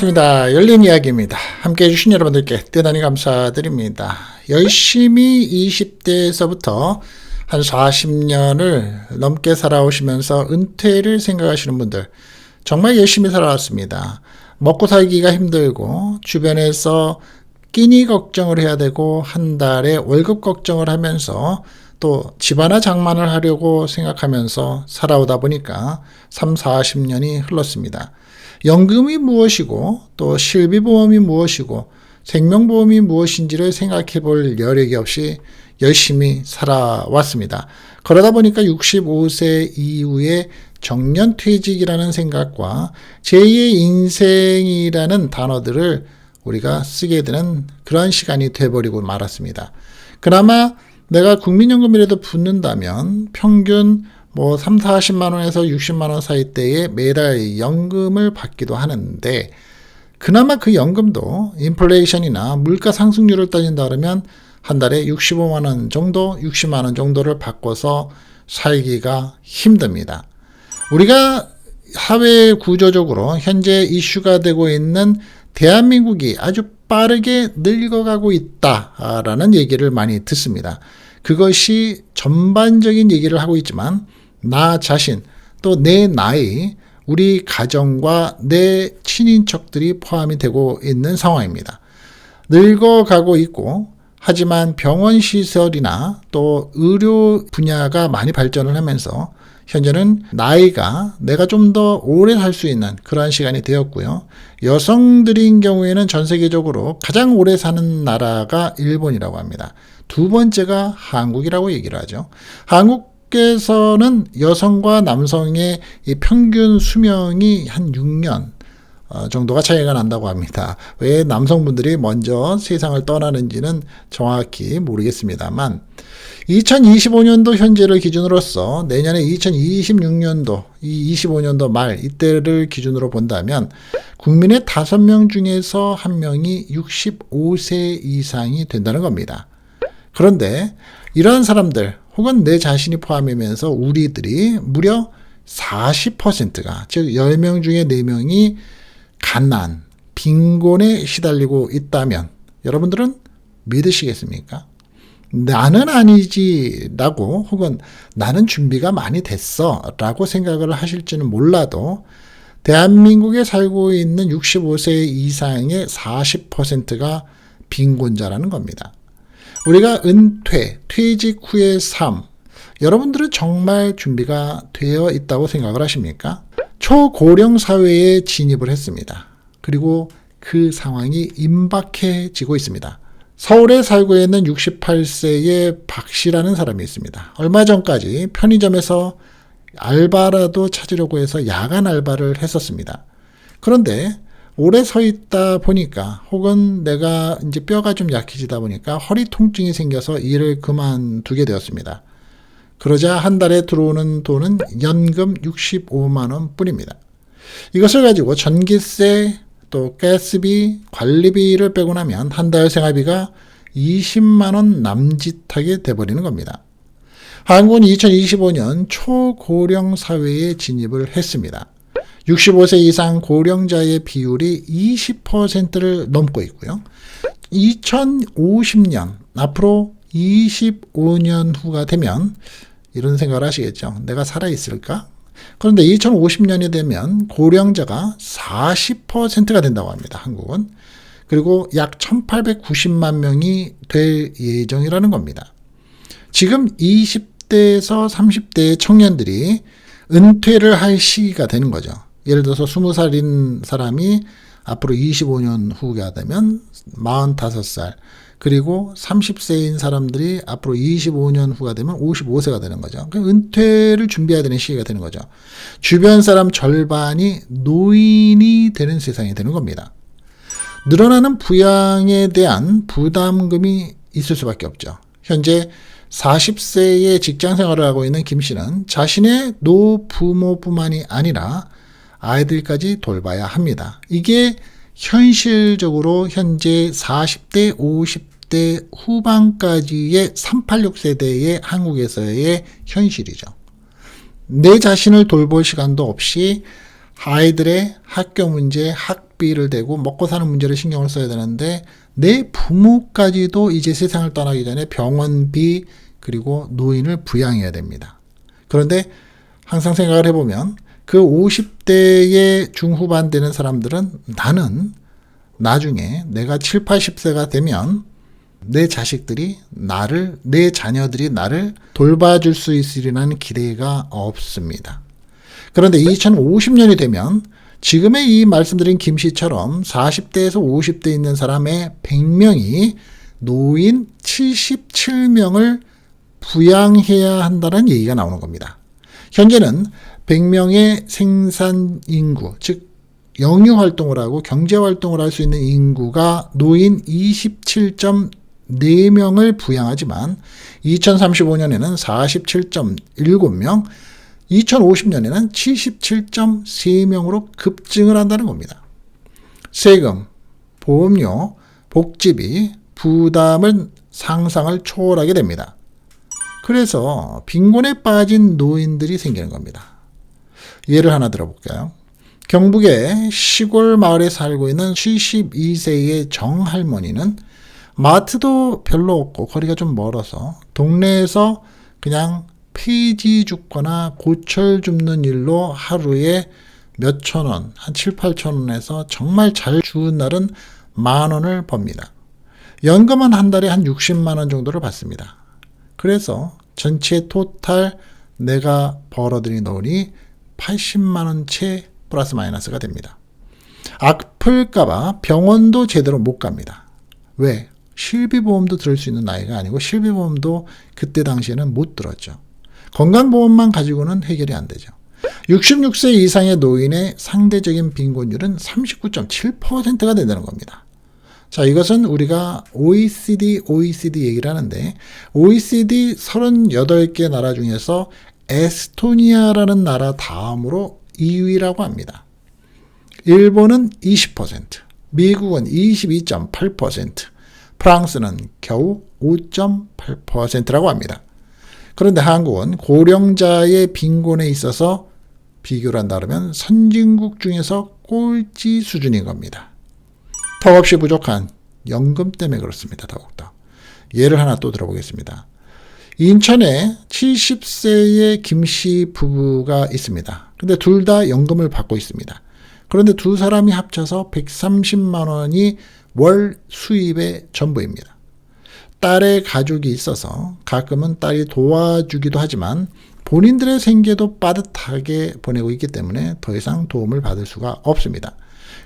반갑습니다. 열린 이야기입니다. 함께 해주신 여러분들께 대단히 감사드립니다. 열심히 20대에서부터 한 40년을 넘게 살아오시면서 은퇴를 생각하시는 분들, 정말 열심히 살아왔습니다. 먹고 살기가 힘들고, 주변에서 끼니 걱정을 해야 되고, 한 달에 월급 걱정을 하면서 또 집안화 장만을 하려고 생각하면서 살아오다 보니까 3, 40년이 흘렀습니다. 연금이 무엇이고 또 실비보험이 무엇이고 생명보험이 무엇인지를 생각해 볼 여력이 없이 열심히 살아왔습니다. 그러다 보니까 65세 이후에 정년퇴직이라는 생각과 제2의 인생이라는 단어들을 우리가 쓰게 되는 그런 시간이 돼버리고 말았습니다. 그나마 내가 국민연금이라도 붙는다면 평균 뭐 3, 40만 원에서 60만 원 사이 때에 매달 연금을 받기도 하는데 그나마 그 연금도 인플레이션이나 물가 상승률을 따진다 그러면 한 달에 65만 원 정도, 60만 원 정도를 바꿔서 살기가 힘듭니다. 우리가 사회 구조적으로 현재 이슈가 되고 있는 대한민국이 아주 빠르게 늙어가고 있다라는 얘기를 많이 듣습니다. 그것이 전반적인 얘기를 하고 있지만 나 자신 또 내 나이 우리 가정과 내 친인척들이 포함이 되고 있는 상황입니다. 늙어가고 있고 하지만 병원 시설이나 또 의료 분야가 많이 발전을 하면서 현재는 나이가 내가 좀 더 오래 살 수 있는 그러한 시간이 되었고요. 여성들인 경우에는 전 세계적으로 가장 오래 사는 나라가 일본이라고 합니다. 두 번째가 한국이라고 얘기를 하죠. 한국 에서는 여성과 남성의 평균 수명이 한 6년 어, 정도가 차이가 난다고 합니다. 왜 남성분들이 먼저 세상을 떠나는지는 정확히 모르겠습니다만 2025년도 현재를 기준으로서 내년에 2026년도 이 25년도 말 이때를 기준으로 본다면 국민의 5명 중에서 1명이 65세 이상이 된다는 겁니다. 그런데 이러한 사람들 혹은 내 자신이 포함이면서 우리들이 무려 40%가 즉 10명 중에 4명이 가난, 빈곤에 시달리고 있다면 여러분들은 믿으시겠습니까? 나는 아니지라고 혹은 나는 준비가 많이 됐어 라고 생각을 하실지는 몰라도 대한민국에 살고 있는 65세 이상의 40%가 빈곤자라는 겁니다. 우리가 은퇴, 퇴직 후의 삶, 여러분들은 정말 준비가 되어 있다고 생각을 하십니까? 초고령 사회에 진입을 했습니다. 그리고 그 상황이 임박해지고 있습니다. 서울에 살고 있는 68세의 박 씨라는 사람이 있습니다. 얼마 전까지 편의점에서 알바라도 찾으려고 해서 야간 알바를 했었습니다. 그런데 오래 서 있다 보니까 혹은 내가 이제 뼈가 좀 약해지다 보니까 허리 통증이 생겨서 일을 그만두게 되었습니다. 그러자 한 달에 들어오는 돈은 연금 65만 원 뿐입니다. 이것을 가지고 전기세, 또 가스비, 관리비를 빼고 나면 한 달 생활비가 20만 원 남짓하게 돼버리는 겁니다. 한국은 2025년 초고령 사회에 진입을 했습니다. 65세 이상 고령자의 비율이 20%를 넘고 있고요. 2050년 앞으로 25년 후가 되면 이런 생각을 하시겠죠. 내가 살아있을까? 그런데 2050년이 되면 고령자가 40%가 된다고 합니다. 한국은. 그리고 약 1890만 명이 될 예정이라는 겁니다. 지금 20대에서 30대의 청년들이 은퇴를 할 시기가 되는 거죠. 예를 들어서 20살인 사람이 앞으로 25년 후가 되면 45살, 그리고 30세인 사람들이 앞으로 25년 후가 되면 55세가 되는 거죠. 은퇴를 준비해야 되는 시기가 되는 거죠. 주변 사람 절반이 노인이 되는 세상이 되는 겁니다. 늘어나는 부양에 대한 부담금이 있을 수밖에 없죠. 현재 40세의 직장 생활을 하고 있는 김 씨는 자신의 노부모뿐만이 아니라 아이들까지 돌봐야 합니다. 이게 현실적으로 현재 40대, 50대 후반까지의 386 세대의 한국에서의 현실이죠. 내 자신을 돌볼 시간도 없이 아이들의 학교 문제, 학 학비를 대고 먹고 사는 문제를 신경을 써야 되는데 내 부모까지도 이제 세상을 떠나기 전에 병원비 그리고 노인을 부양해야 됩니다. 그런데 항상 생각을 해보면 그 50대의 중후반 되는 사람들은 나는 나중에 내가 7, 80세가 되면 내 자식들이 나를, 내 자녀들이 나를 돌봐줄 수 있으리라는 기대가 없습니다. 그런데 2050년이 되면 지금의 이 말씀드린 김 씨처럼 40대에서 50대 있는 사람의 100명이 노인 77명을 부양해야 한다는 얘기가 나오는 겁니다. 현재는 100명의 생산 인구, 즉 영유 활동을 하고 경제 활동을 할 수 있는 인구가 노인 27.4명을 부양하지만 2035년에는 47.7명, 2050년에는 77.3명으로 급증을 한다는 겁니다. 세금, 보험료, 복지비, 부담은 상상을 초월하게 됩니다. 그래서 빈곤에 빠진 노인들이 생기는 겁니다. 예를 하나 들어볼까요? 경북의 시골 마을에 살고 있는 72세의 정 할머니는 마트도 별로 없고 거리가 좀 멀어서 동네에서 그냥 페이지 줍거나 고철 줍는 일로 하루에 몇천 원, 한 7, 8천 원에서 정말 잘 주운 날은 만 원을 법니다. 연금은 한 달에 한 60만 원 정도를 받습니다. 그래서 전체 토탈 내가 벌어들인 돈이 80만 원채 플러스 마이너스가 됩니다. 아플까봐 병원도 제대로 못 갑니다. 왜? 실비보험도 들을 수 있는 나이가 아니고 실비보험도 그때 당시에는 못 들었죠. 건강보험만 가지고는 해결이 안 되죠. 66세 이상의 노인의 상대적인 빈곤율은 39.7%가 된다는 겁니다. 자, 이것은 우리가 OECD, OECD 얘기를 하는데, OECD 38개 나라 중에서 에스토니아라는 나라 다음으로 2위라고 합니다. 일본은 20%, 미국은 22.8%, 프랑스는 겨우 5.8%라고 합니다. 그런데 한국은 고령자의 빈곤에 있어서 비교를 한다면 선진국 중에서 꼴찌 수준인 겁니다. 턱없이 부족한 연금 때문에 그렇습니다. 더욱더. 예를 하나 또 들어보겠습니다. 인천에 70세의 김씨 부부가 있습니다. 근데 둘 다 연금을 받고 있습니다. 그런데 두 사람이 합쳐서 130만 원이 월 수입의 전부입니다. 딸의 가족이 있어서 가끔은 딸이 도와주기도 하지만 본인들의 생계도 빠듯하게 보내고 있기 때문에 더 이상 도움을 받을 수가 없습니다.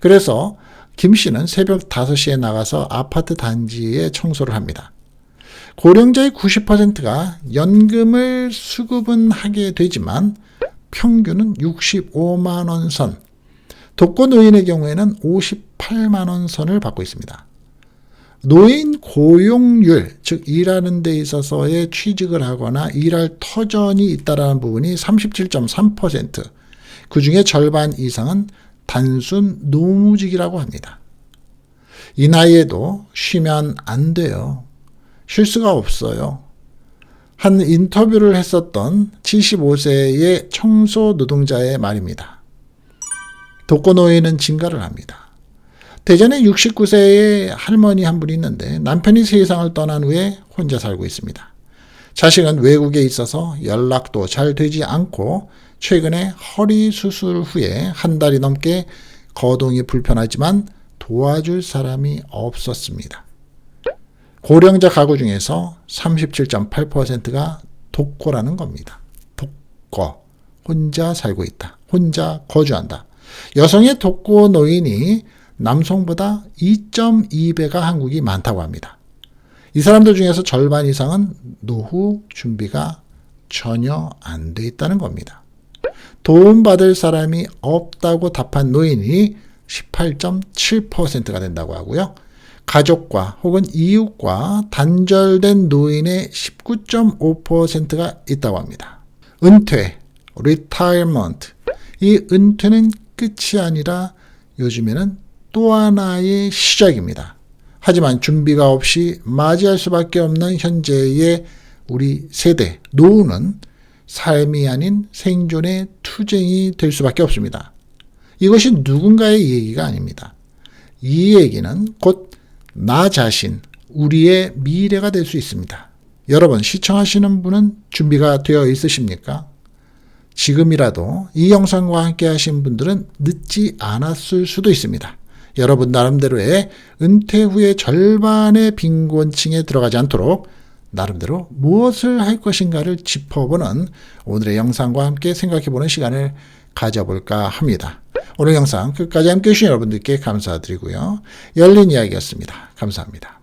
그래서 김 씨는 새벽 5시에 나가서 아파트 단지에 청소를 합니다. 고령자의 90%가 연금을 수급은 하게 되지만 평균은 65만 원 선, 독거 노인의 경우에는 58만 원 선을 받고 있습니다. 노인 고용률, 즉 일하는 데 있어서의 취직을 하거나 일할 터전이 있다라는 부분이 37.3%, 그 중에 절반 이상은 단순 노무직이라고 합니다. 이 나이에도 쉬면 안 돼요. 쉴 수가 없어요. 한 인터뷰를 했었던 75세의 청소 노동자의 말입니다. 독거노인은 증가를 합니다. 대전에 69세의 할머니 한 분이 있는데 남편이 세상을 떠난 후에 혼자 살고 있습니다. 자식은 외국에 있어서 연락도 잘 되지 않고 최근에 허리 수술 후에 한 달이 넘게 거동이 불편하지만 도와줄 사람이 없었습니다. 고령자 가구 중에서 37.8%가 독거라는 겁니다. 독거. 혼자 살고 있다. 혼자 거주한다. 여성의 독거 노인이 남성보다 2.2배가 한국이 많다고 합니다. 이 사람들 중에서 절반 이상은 노후 준비가 전혀 안 돼 있다는 겁니다. 도움받을 사람이 없다고 답한 노인이 18.7%가 된다고 하고요. 가족과 혹은 이웃과 단절된 노인의 19.5%가 있다고 합니다. 은퇴, retirement. 이 은퇴는 끝이 아니라 요즘에는 또 하나의 시작입니다. 하지만 준비가 없이 맞이할 수밖에 없는 현재의 우리 세대, 노후는 삶이 아닌 생존의 투쟁이 될 수밖에 없습니다. 이것이 누군가의 얘기가 아닙니다. 이 얘기는 곧 나 자신, 우리의 미래가 될 수 있습니다. 여러분, 시청하시는 분은 준비가 되어 있으십니까? 지금이라도 이 영상과 함께 하신 분들은 늦지 않았을 수도 있습니다. 여러분 나름대로의 은퇴 후의 절반의 빈곤층에 들어가지 않도록 나름대로 무엇을 할 것인가를 짚어보는 오늘의 영상과 함께 생각해보는 시간을 가져볼까 합니다. 오늘 영상 끝까지 함께 해주신 여러분들께 감사드리고요. 열린 이야기였습니다. 감사합니다.